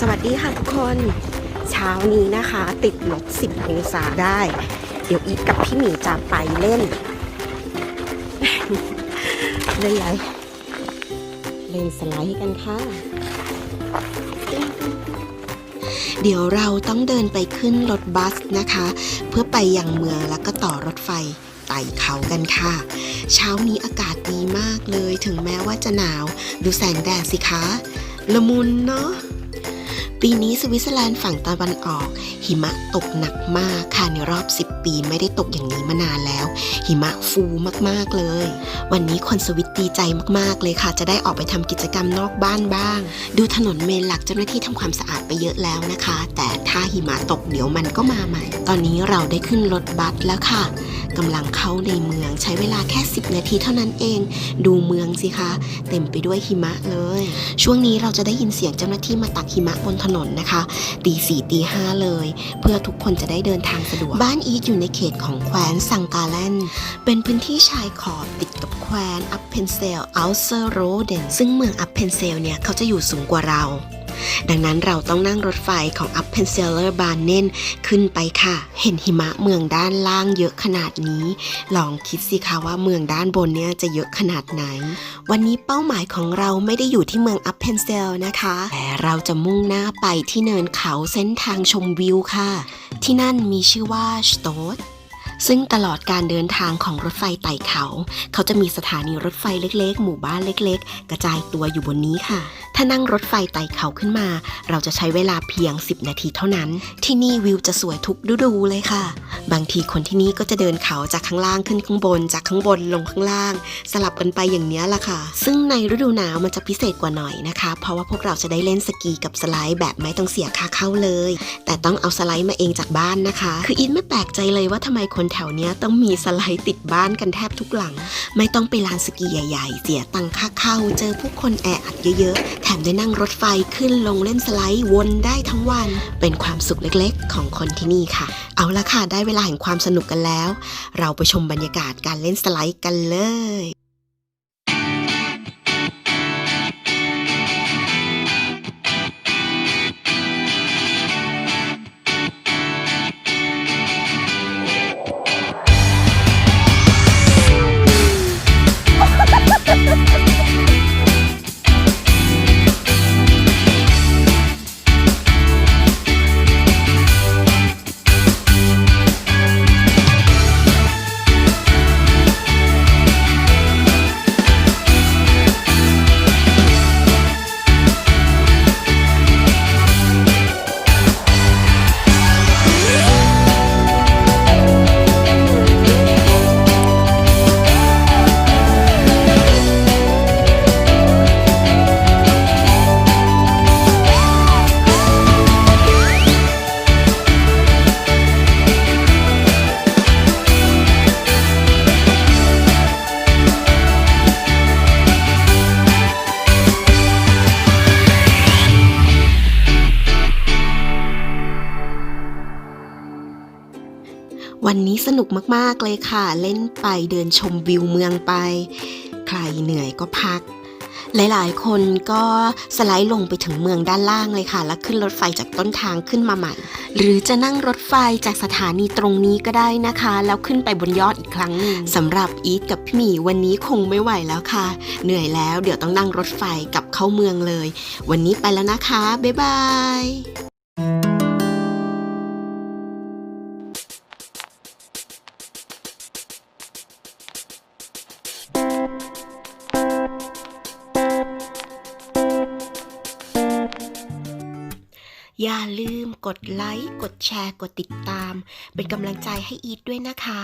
สวัสดีค่ะทุกคน เช้านี้นะคะ ติดลบ 10 องศาได้ เดี๋ยวอีกกับพี่หมีจะไปเล่น เล่นอะไรเล่นสไลด์กันค่ะ เดี๋ยวเราต้องเดินไปขึ้นรถบัสนะคะ เพื่อไปยังเมืองแล้วก็ต่อรถไฟไต่เขากันค่ะ เช้านี้อากาศดีมากเลยถึงแม้ว่าจะหนาว ดูแสงแดดสิคะ ละมุนเนาะ ปีนี้สวิตเซอร์แลนด์ฝั่งตะวันออก หิมะตกหนักมากค่ะในรอบ 10 ปีไม่ได้ตกอย่างนี้มานานแล้ว หิมะฟูมากๆเลย วันนี้คนสวิตดีใจมากๆเลยค่ะ จะได้ออกไปทำกิจกรรมนอกบ้านบ้าง ดูถนนเมนหลักเจ้าหน้าที่ทำความสะอาดไปเยอะแล้วนะคะ แต่ถ้าหิมะตกเดี๋ยวมันก็มาใหม่ ตอนนี้เราได้ขึ้นรถบัสแล้วค่ะกำลังเข้าในเมืองใช้เวลาแค่ 10 นาทีเท่านั้นเอง ดูเมืองสิคะ เต็มไปด้วยหิมะเลย ช่วงนี้เราจะได้ยินเสียงเจ้าหน้าที่มาตักหิมะบนถนนนะคะตีสี่ตีห้าเลย เพื่อทุกคนจะได้เดินทางสะดวก บ้านอีทอยู่ในเขตของแคว้นซังกาแลนเป็นพื้นที่ชายขอบติดกับแคว้นอัพเพนเซลอัลเซโรเดนซึ่งเมืองอัพเพนเซลเนี่ยเขาจะอยู่สูงกว่าเรา ดังนั้นเราต้องนั่งรถไฟของ u p p e n s e l l e r b a h n e n ขึ้นไปค่ะ เห็นหิมะเมืองด้านล่างเยอะขนาดนี้ ลองคิดสิคะว่าเมืองด้านบนเนี่ยจะเยอะขนาดไหน วันนี้เป้าหมายของเราไม่ได้อยู่ที่เมือง u p p e n s e l นะคะ แต่เราจะมุ่งหน้าไปที่เนินเขาเส้นทางชมวิวค่ะ ที่นั่นมีชื่อว่าสโตด ซึ่งตลอดการเดินทางของรถไฟไต่เขา เขาจะมีสถานีรถไฟเล็ก ๆ หมู่บ้านเล็ก ๆ กระจายตัวอยู่บนนี้ค่ะ ถ้านั่งรถไฟไต่เขาขึ้นมา เราจะใช้เวลาเพียง 10 นาทีเท่านั้น ที่นี่วิวจะสวยทุกฤดูเลยค่ะ บางทีคนที่นี่ก็จะเดินเขาจากข้างล่างขึ้นข้างบน จากข้างบนลงข้างล่าง สลับกันไปอย่างนี้ละค่ะ ซึ่งในฤดูหนาวมันจะพิเศษกว่าหน่อยนะคะ เพราะว่าพวกเราจะได้เล่นสกีกับสไลด์แบบไม่ต้องเสียค่าเข้าเลย แต่ต้องเอาสไลด์มาเองจากบ้านนะคะ คืออินไม่แปลกใจเลยว่าทำไมคนถวเนี้ยต้องมีสไลด์ติดบ้านกันแทบทุกหลัง ไม่ต้องไปลานสกีใหญ่ๆ เสียตังค่าเข้า เจอผู้คนแออัดเยอะๆ แถมได้นั่งรถไฟขึ้นลงเล่นสไลด์วนได้ทั้งวัน เป็นความสุขเล็กๆ ของคนที่นี่ค่ะ เอาละค่ะได้เวลาแห่งความสนุกกันแล้ว เราไปชมบรรยากาศการเล่นสไลด์กันเลย วันนี้สนุกมากๆเลยค่ะ เล่นไปเดินชมวิวเมืองไป ใครเหนื่อยก็พัก หลายๆ คนก็สไลด์ลงไปถึงเมืองด้านล่างเลยค่ะ แล้วขึ้นรถไฟจากต้นทางขึ้นมาใหม่ หรือจะนั่งรถไฟจากสถานีตรงนี้ก็ได้นะคะ แล้วขึ้นไปบนยอดอีกครั้งหนึ่งสำหรับอีทกับพี่หมีวันนี้คงไม่ไหวแล้วค่ะ เหนื่อยแล้วเดี๋ยวต้องนั่งรถไฟกลับเข้าเมืองเลย วันนี้ไปแล้วนะคะบ๊ายบาย อย่าลืมกดไลค์ กดแชร์ กดติดตาม เป็นกำลังใจให้อีทด้วยนะคะ